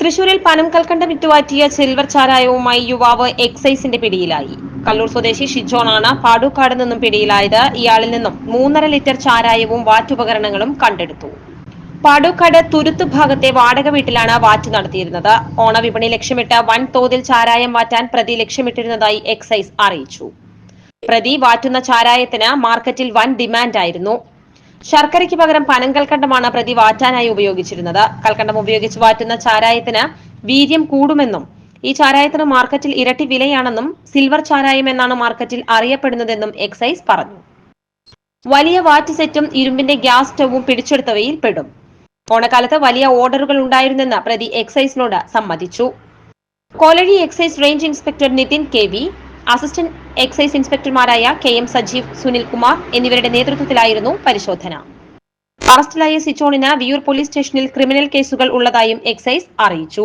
തൃശൂരിൽ പനം കൽക്കണ്ടം വിറ്റുവാറ്റിയ സിൽവർ ചാരായവുമായി യുവാവ് എക്സൈസിന്റെ പിടിയിലായി. കല്ലൂർ സ്വദേശി ഷിജോണാണ് പാടൂക്കാട് നിന്നും പിടിയിലായത്. ഇയാളിൽ നിന്നും മൂന്നര ലിറ്റർ ചാരായവും വാറ്റുപകരണങ്ങളും കണ്ടെടുത്തു. പാടൂക്കാട് തുരുത്ത് ഭാഗത്തെ വാടക വീട്ടിലാണ് വാറ്റ് നടത്തിയിരുന്നത്. ഓണവിപണി ലക്ഷ്യമിട്ട് വൻതോതിൽ ചാരായം വാറ്റാൻ പ്രതി ലക്ഷ്യമിട്ടിരുന്നതായി എക്സൈസ് അറിയിച്ചു. പ്രതി വാറ്റുന്ന ചാരായത്തിന് മാർക്കറ്റിൽ വൻ ഡിമാൻഡായിരുന്നു. ശർക്കരയ്ക്ക് പകരം പനങ്കൽക്കണ്ടമാണ് പ്രതി വാറ്റാനായി ഉപയോഗിച്ചിരുന്നത്. കൽക്കണ്ടം ഉപയോഗിച്ച് വാറ്റുന്ന ചാരായത്തിന് വീര്യം കൂടുമെന്നും ഈ ചാരായത്തിന് മാർക്കറ്റിൽ ഇരട്ടി വിലയാണെന്നും സിൽവർ ചാരായം എന്നാണ് മാർക്കറ്റിൽ അറിയപ്പെടുന്നതെന്നും എക്സൈസ് പറഞ്ഞു. വലിയ വാറ്റ് സെറ്റും ഇരുമ്പിന്റെ ഗ്യാസ് സ്റ്റവും പിടിച്ചെടുത്തവയിൽ പെടും. ഓണക്കാലത്ത് വലിയ ഓർഡറുകൾ ഉണ്ടായിരുന്നെന്ന് പ്രതി എക്സൈസിനോട് സമ്മതിച്ചു. Kolazhi excise range inspector Nithin K assistant excise ഇൻസ്പെക്ടർമാരായ K M Sajeev Sunil Kumar എന്നിവരുടെ നേതൃത്വത്തിലായിരുന്നു പരിശോധന. അറസ്റ്റിലായ സിച്ചോണിന് വിയൂർ പോലീസ് സ്റ്റേഷനിൽ ക്രിമിനൽ കേസുകൾ ഉള്ളതായും എക്സൈസ് അറിയിച്ചു.